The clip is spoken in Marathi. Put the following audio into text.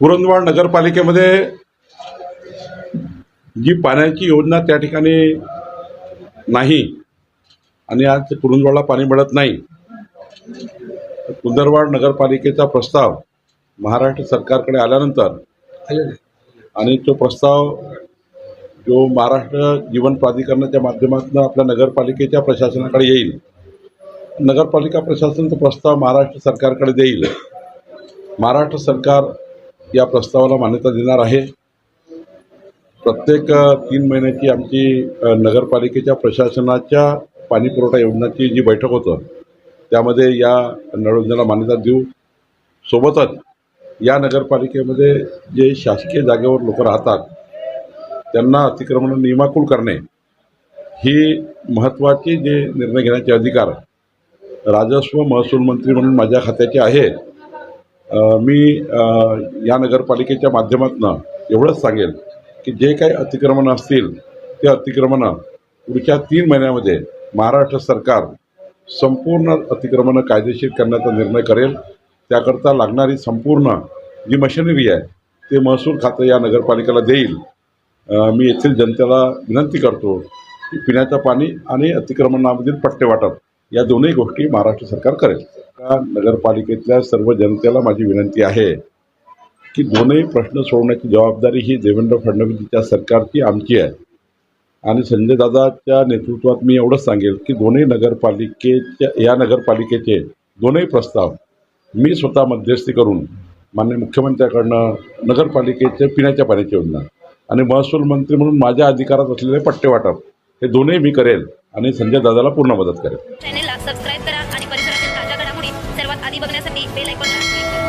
पुरंदवाड नगरपालिकेमध्ये जी पाण्याची योजना त्या ठिकाणी नाही आणि आज पुरंदवाडला पाणी मिळत नाही कुंदरवाड नगरपालिकेचा प्रस्ताव महाराष्ट्र सरकारकडे आल्यानंतर आणि तो प्रस्ताव जो महाराष्ट्र जीवन प्राधिकरणाच्या माध्यमातून आपल्या नगरपालिकेच्या प्रशासनाकडे येईल नगरपालिका प्रशासन तो प्रस्ताव महाराष्ट्र सरकारकडे देईल. महाराष्ट्र सरकार या प्रस्तावाला मान्यता देणार आहे. प्रत्येक तीन महिन्याची आमची नगरपालिकेच्या प्रशासनाच्या पाणीपुरवठा योजनाची जी बैठक होतं त्यामध्ये या नळयोजनेला मान्यता देऊ. सोबतच या नगरपालिकेमध्ये जे शासकीय जागेवर लोक राहतात त्यांना अतिक्रमण नियमाकुल करणे ही महत्त्वाचे जे निर्णय घेण्याचे अधिकार राजस्व महसूल मंत्री म्हणून माझ्या खात्याचे आहेत मी या नगरपालिकेच्या माध्यमातून एवढंच सांगेल की जे काही अतिक्रमणं असतील ते अतिक्रमणं पुढच्या तीन महिन्यामध्ये महाराष्ट्र सरकार संपूर्ण अतिक्रमणं कायदेशीर करण्याचा निर्णय करेल. त्याकरता लागणारी संपूर्ण जी मशिनरी आहे ते महसूल खातं या नगरपालिकेला देईल. मी येथील जनतेला विनंती करतो की पिण्याचं पाणी आणि अतिक्रमणामधील पट्टे वाटप या दोन्ही गोष्टी महाराष्ट्र सरकार करेल. या नगरपालिकेतल्या सर्व जनतेला माझी विनंती आहे की दोन्ही प्रश्न सोडवण्याची जबाबदारी ही देवेंद्र फडणवीसच्या सरकारची आमची आहे. आणि संजय दादाच्या नेतृत्वात मी एवढंच सांगेल की दोन्ही नगरपालिकेच्या या नगरपालिकेचे दोन्ही प्रस्ताव मी स्वतः मध्यस्थी करून मान्य मुख्यमंत्र्याकडनं नगरपालिकेचे पिण्याच्या पाण्याची योजना आणि महसूल मंत्री म्हणून माझ्या अधिकारात असलेले पट्टे वाटप हे दोन्ही मी करेल. आणि संजय दादाला पूर्ण मदत करेल. चॅनेलला सबस्क्राईब करा आणि परिसरातील ताज्या घडामोडी सर्वात आधी बघण्यासाठी बेल ऐकून